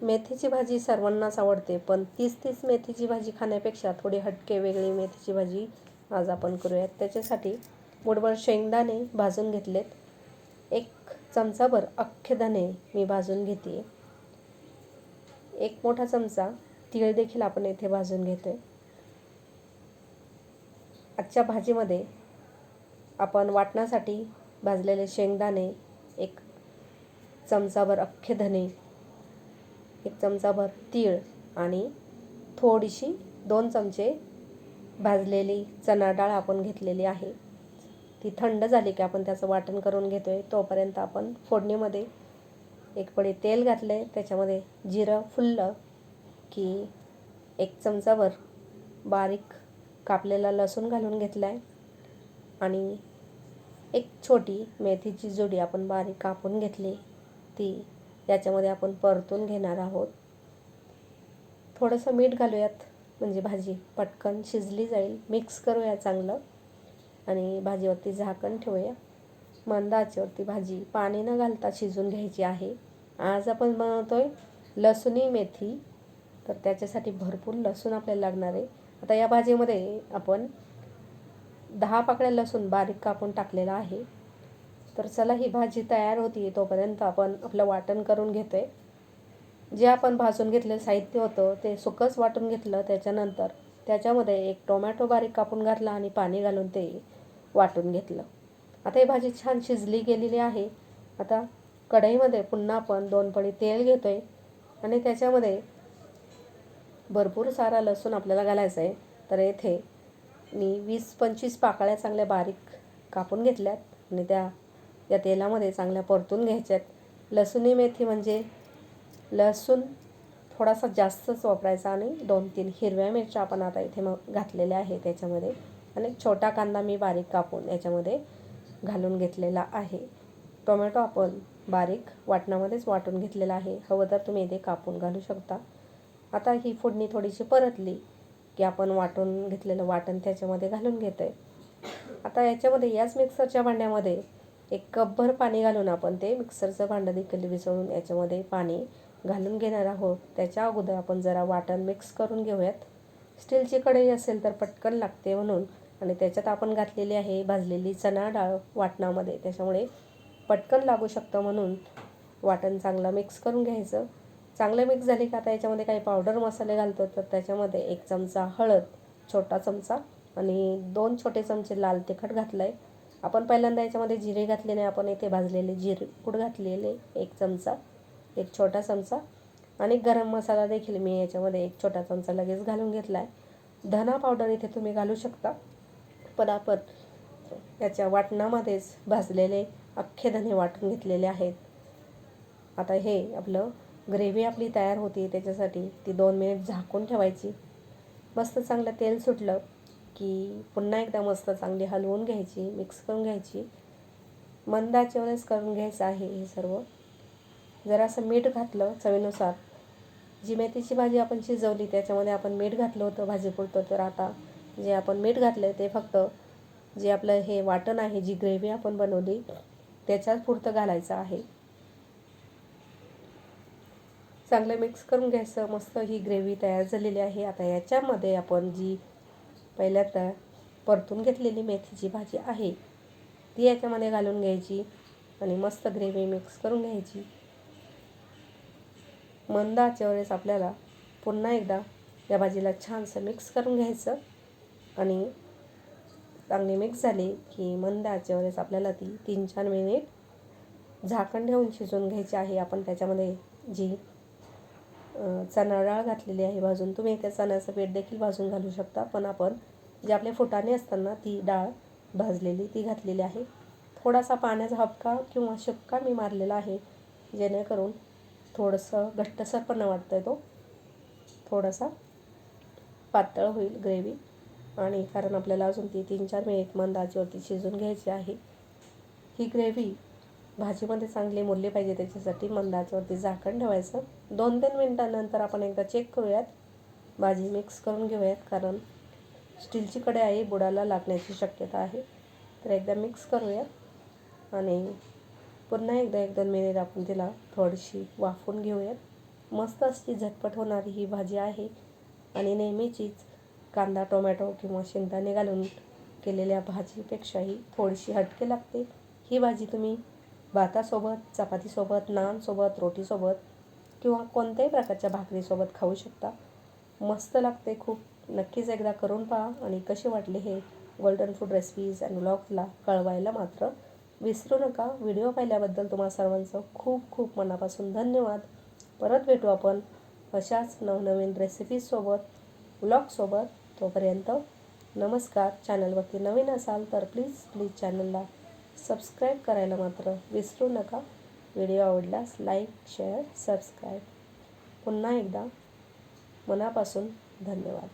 मेथीची भाजी सर्वांनाच आवडते पण तीच तीच मेथीची भाजी खाण्यापेक्षा थोडी हटके वेगळी मेथीची भाजी आज आपण करूयात. त्याच्यासाठी मुठभर शेंगदाणे भाजून घेतलेत. एक चमचाभर अख्खे दाणे मी भाजून घेते. एक मोठा चमचा तीळ देखील आपण येथे भाजून घेतोय. आजच्या भाजीमध्ये आपण वाटण्यासाठी भाजलेले शेंगदाणे एक चमचाभर अख्खे धने एक चमचाभर तीळ आणि थोडीशी दोन चमचे भाजलेली चणा डाळ आपण घेतलेली आहे. ती थंड झाली की आपण त्याचं वाटण करून घेतो आहे तोपर्यंत आपण फोडणीमध्ये एक पडी तेल घातलं आहे त्याच्यामध्ये जिरं फुललं की एक चमचाभर बारीक कापलेला लसूण घालून घेतला आहे आणि एक छोटी मेथीची जोडी आपण बारीक कापून घेतली. ती याच्यामध्ये आपण परतून घेणार आहोत. थोडंसं मीठ घालूयात म्हणजे भाजी पटकन शिजली जाईल. मिक्स करूया चांगलं. आणि भाजीवरती झाकण ठेवूया. मंद आचेवरती भाजी पाणी न घालता शिजून घ्यायची आहे. आज आपण बनवतो आहे लसुणी मेथी. तर त्याच्यासाठी भरपूर लसूण आपल्याला लागणार आहे. आता या भाजीमध्ये आपण दहा पाकळ्या लसूण बारीक कापून टाकलेला आहे. तर चला ही भाजी तयार होती तोपर्यंत आपण आपलं वाटण करून घेतो आहे जे आपण भाजून घेतलेलं साहित्य होतं ते सुकंच वाटून घेतलं त्याच्यानंतर त्याच्यामध्ये एक टोमॅटो बारीक कापून घातला आणि पाणी घालून ते वाटून घेतलं. आता ही भाजी छान शिजली गेलेली आहे. आता कढईमध्ये पुन्हा आपण दोन पळी तेल घेतो आहे आणि त्याच्यामध्ये भरपूर सारा लसूण आपल्याला घालायचा आहे तर येथे मी वीस पंचवीस पाकळ्या चांगल्या बारीक कापून घेतल्यात आणि त्या या तेलामध्ये चांगल्या परतून घ्यायच्यात लसुणी मेथी म्हणजे लसूण थोडासा जास्तच वापरायचा आणि दोन तीन हिरव्या मिरच्या आपण आता इथे मग घातलेल्या आहे त्याच्यामध्ये. आणि छोटा कांदा मी बारीक कापून याच्यामध्ये घालून घेतलेला आहे. टोमॅटो आपण बारीक वाटणामध्येच वाटून घेतलेला आहे. हवं तर तुम्ही इथे कापून घालू शकता. आता ही फोडणी थोडीशी परतली की आपण वाटून घेतलेलं वाटण त्याच्यामध्ये घालून घेतो आहे आता याच्यामध्ये याच मिक्सरच्या भांड्यामध्ये एक कपभर पाणी घालून आपण ते मिक्सरचं भांडं देखील विसळून याच्यामध्ये पाणी घालून घेणार आहोत. त्याच्या अगोदर आपण जरा वाटण मिक्स करून घेऊयात. स्टीलची कढई असेल तर पटकन लागते म्हणून आणि त्याच्यात आपण घातलेली आहे भाजलेली चणा डाळ वाटणामध्ये. त्याच्यामुळे पटकन लागू शकतं म्हणून वाटण चांगलं मिक्स करून घ्यायचं. चांगलं मिक्स झाले का आता याच्यामध्ये काही पावडर मसाले घालतो तर त्याच्यामध्ये एक चमचा हळद छोटा चमचा आणि दोन छोटे चमचे लाल तिखट घातलं आहे आपण पहिल्यांदा याच्यामध्ये जिरे घातले नाही आपण इथे भाजलेले जिरे पूड घातलेले एक चमचा एक छोटा चमचा आणि गरम मसाला देखील मी याच्यामध्ये एक छोटा चमचा लगेच घालून घेतला आहे धना पावडर इथे तुम्ही घालू शकता पण आपण याच्या वाटणामध्येच भाजलेले अख्खे धने वाटून घेतलेले आहेत. आता हे आपलं ग्रेव्ही आपली तयार होती त्याच्यासाठी ती दोन मिनिट झाकून ठेवायची. मस्त चांगलं तेल सुटलं. की पुन्हा एकदा मस्त चांगली हलवून घ्यायची मिक्स करून घ्यायची. मंदाच्यावरच करून घ्यायचं आहे हे सर्व. जरासं मीठ घातलं चवीनुसार जी मेथीची भाजी आपण शिजवली त्याच्यामध्ये आपण मीठ घातलं होतं भाजीपुरतं तर आता जे आपण मीठ घातलं ते फक्त जे आपलं हे वाटण आहे जी ग्रेव्ही आपण बनवली त्याच्याच पुरतं घालायचं आहे. चांगलं मिक्स करून घ्यायचं मस्त ही ग्रेव्ही तयार झालेली आहे. आता याच्यामध्ये आपण जी पहिल्यांदा परतून घेतलेली मेथीची भाजी आहे. ती याच्यामध्ये घालून घ्यायची आणि मस्त ग्रेव्ही मिक्स करून घ्यायची. मंद वेळेस आपल्याला पुन्हा एकदा या भाजीला छानसं मिक्स करून घ्यायचं आणि चांगली मिक्स झाली की मंद वेळेस आपल्याला ती तीन चार मिनिट झाकण ठेवून शिजवून घ्यायची आहे. आपण त्याच्यामध्ये जी चणा डाळ घातलेली आहे भाजून. तुम्ही त्या चण्याचं पीठ देखील भाजून घालू शकता पण आपण जे आपले फुटाणे असताना ती डाळ भाजलेली ती घातलेली आहे. थोडासा पाण्याचा हपका किंवा शिपका मी मारलेला आहे जेणेकरून थोडंसं घट्टसरपणा वाटतं आहे तो. थोडासा पातळ होईल ग्रेव्ही आणि कारण आपल्याला अजून ती तीन चार मिनिट मंदाचीवरती शिजून घ्यायची आहे. ही ग्रेव्ही भाजीमध्ये चांगली मुरली पाहिजे त्याच्यासाठी मंदाचीवरती झाकण ठेवायचं. दोन तीन मिनटानंतर आपण एकदा चेक करूयात. भाजी मिक्स करून घेऊयात कारण स्टीलची कडे आहे बुडाला लागण्याची शक्यता आहे. तर एकदा मिक्स करूयात आणि पुन्हा एकदा एक दोन मिनिट आपण तिला थोडीशी वाफवून घेऊयात. मस्त अशी झटपट होणारी ही भाजी आहे आणि नेहमीचीच कांदा टोमॅटो किंवा शेंगदाणे घालून केलेल्या भाजीपेक्षाही थोडीशी हटके लागते. ही भाजी तुम्ही भातासोबत चपातीसोबत नानसोबत रोटीसोबत किंवा कोणत्याही प्रकारच्या भाकरीसोबत खाऊ शकता. मस्त लागते खूप. नक्कीच एकदा करून पहा आणि कसे वाटले हे गोल्डन फूड रेसिपीज अँड ब्लॉग्सला कळवायला मात्र विसरू नका. व्हिडिओ पाहिल्याबद्दल तुम्हा सर्वांचं खूप खूप मनापासून धन्यवाद. परत भेटू आपण अशाच नवनवीन रेसिपीजसोबत ब्लॉगसोबत तोपर्यंत नमस्कार. चॅनलवरती नवीन असाल तर प्लीज प्लीज चॅनलला सबस्क्राईब करायला मात्र विसरू नका. व्हिडिओ आवडल्यास लाईक शेअर सबस्क्राईब. पुन्हा एकदा मनापासून धन्यवाद.